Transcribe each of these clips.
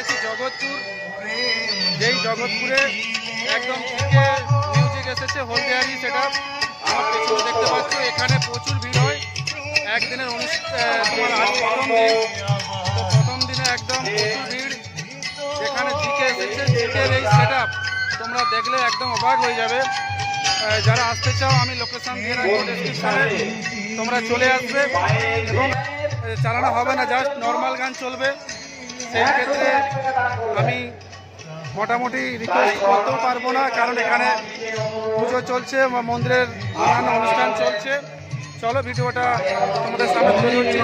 আছি জগৎপুর। যেই জগৎপুরে একদম থেকে মিউজিক এসেছে, হলদিয়ারি সেটা আমার পেছনে দেখতে পাচ্ছ। এখানে প্রচুর ভিড় হয়। একদিনের অনুষ্ঠান প্রথম দিন। প্রথম দিনে একদম প্রচুর ভিড়। যেখানে জিকে এসেছে, জিকের এই সেট তোমরা দেখলে একদম অবাক হয়ে যাবে। যারা আসতে চাও, আমি লোকেশন দিয়ে রাখব ডেসক্রিপশনে তোমরা চলে আসবে। এবং চালানো হবে না জাস্ট নর্মাল গান চলবে। সেই ক্ষেত্রে আমি মোটামুটি রিকোয়েস্ট করতেও পারব না কারণ এখানে পুজো চলছে মন্দিরের নানান অনুষ্ঠান চলছে। চলো ভিডিওটা তোমাদের সামনে তুলে ধরছি।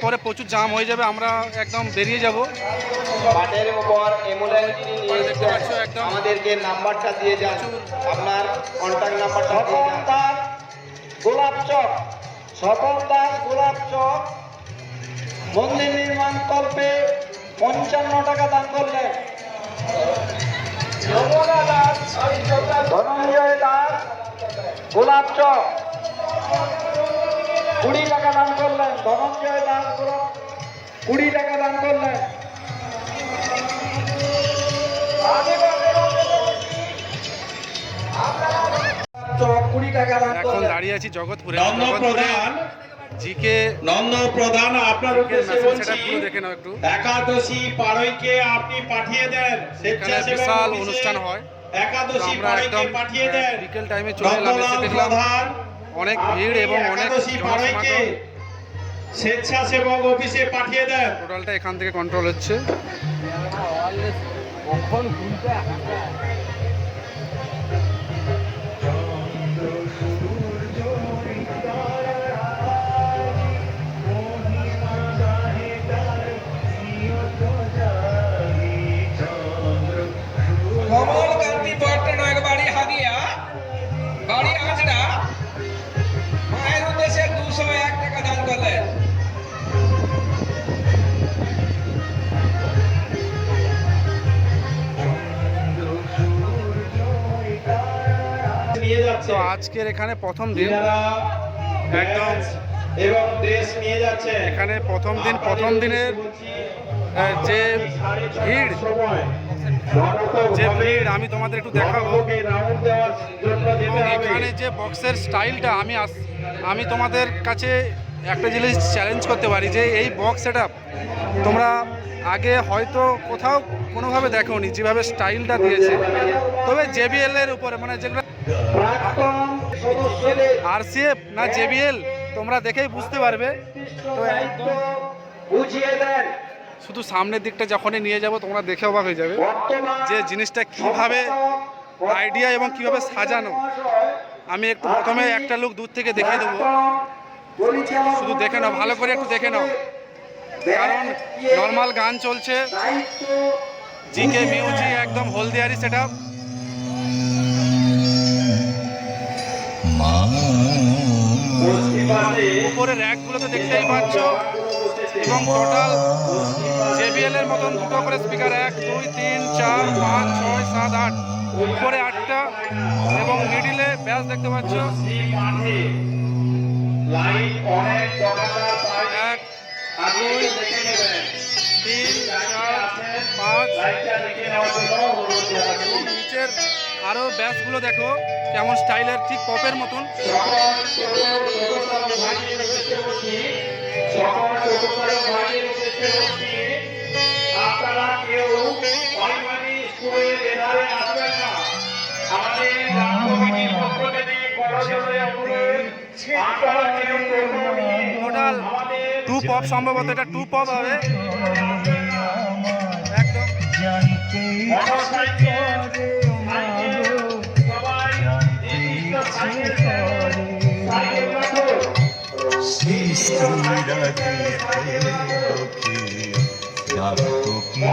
এরপরে প্রচুর জাম হয়ে যাবে আমরা একদম বেরিয়ে যাব। মাঠের উপর অ্যাম্বুলেন্স নিয়ে দেখতে পাচ্ছ একদম। আমাদেরকে নাম্বারটা দিয়ে যান। আপনার কন্ট্যাক্ট নাম্বারটা দিয়ে যান। গোলাপ চক স্বপন দাস গোলাপ চক মন্দির নির্মাণ কল্পে পঞ্চান্ন টাকা দান করলেন। ধনঞ্জয় দাস গোলাপ চক। কুড়ি টাকা দান করলেন ধনঞ্জয় দাস গোলাপ কুড়ি টাকা দান করলেন। কুড়ি টাকা দান এখন করলেন। দাঁড়িয়ে আছি জগৎপুরে। নন্দ জগৎপুরে প্রধান জিকে নন্দ আপনার উদ্দেশ্যে বলছি দেখে নাও একটু। একাদশী পাড়ইকে আপনি পাঠিয়ে দেন বিশাল অনুষ্ঠান হয়। একাদশী আমরা পাড়ইকে একদম পাঠিয়ে দেন। বিকেল টাইমে চলে এলাম দেখলাম। অনেক ভিড় এবং অনেক স্বেচ্ছাসেবক অফিসে পাঠিয়ে দেন। টোটালটা এখান থেকে কন্ট্রোল হচ্ছে। কমল নিয়ে যাচ্ছে। তো আজকের এখানে প্রথম দিন। একদম। এবং ড্রেস নিয়ে যাচ্ছে। এখানে প্রথম দিন প্রথম দিনের যে ভিড় যে ভিড় আমি তোমাদের একটু দেখাবো। এখানে যে বক্সের স্টাইলটা আমি আমি তোমাদের কাছে একটা জিনিস চ্যালেঞ্জ করতে পারি যে এই বক্স সেট তোমরা আগে হয়তো কোথাও কোনোভাবে দেখোনি যেভাবে স্টাইলটা দিয়েছে। তবে জেবিএল এর উপরে মানে যেগুলো আরসিএফ না জেবিএল তোমরা দেখেই বুঝতে পারবে। তো একদম বুঝিয়ে দেন। শুধু সামনের দিকটা যখনই নিয়ে যাব তোমরা দেখে অবাক হয়ে যাবে যে জিনিসটা কীভাবে আইডিয়া এবং কীভাবে সাজানো। আমি একটু প্রথমে একটা লোক দূর থেকে দেখিয়ে দেবো। শুধু দেখে নাও ভালো করে একটু দেখে নাও। কারণ নর্মাল গান চলছে। জিকে মিউজিক একদম হলদিয়ারি সেট উপরে র্যাকগুলোতে দেখতেই পাচ্ছ। এবং টোটাল জেবিএল এর মতন দুটো করে স্পিকার এক, দুই, তিন, চার, পাঁচ, ছয়, সাত, আট। উপরে আটটা এবং মিডিলে ব্যাস দেখতে পাচ্ছ। এক নেবেন তিন, চার, পাঁচ। নিচের আরও ব্যাসগুলো দেখো, কেমন স্টাইলের, ঠিক পপের মতন। টোটাল টু পপ সম্ভবত এটা টু পপ হবে। একদম। রাখুন। শিশিরা দেখে লোকে ডাকতো কি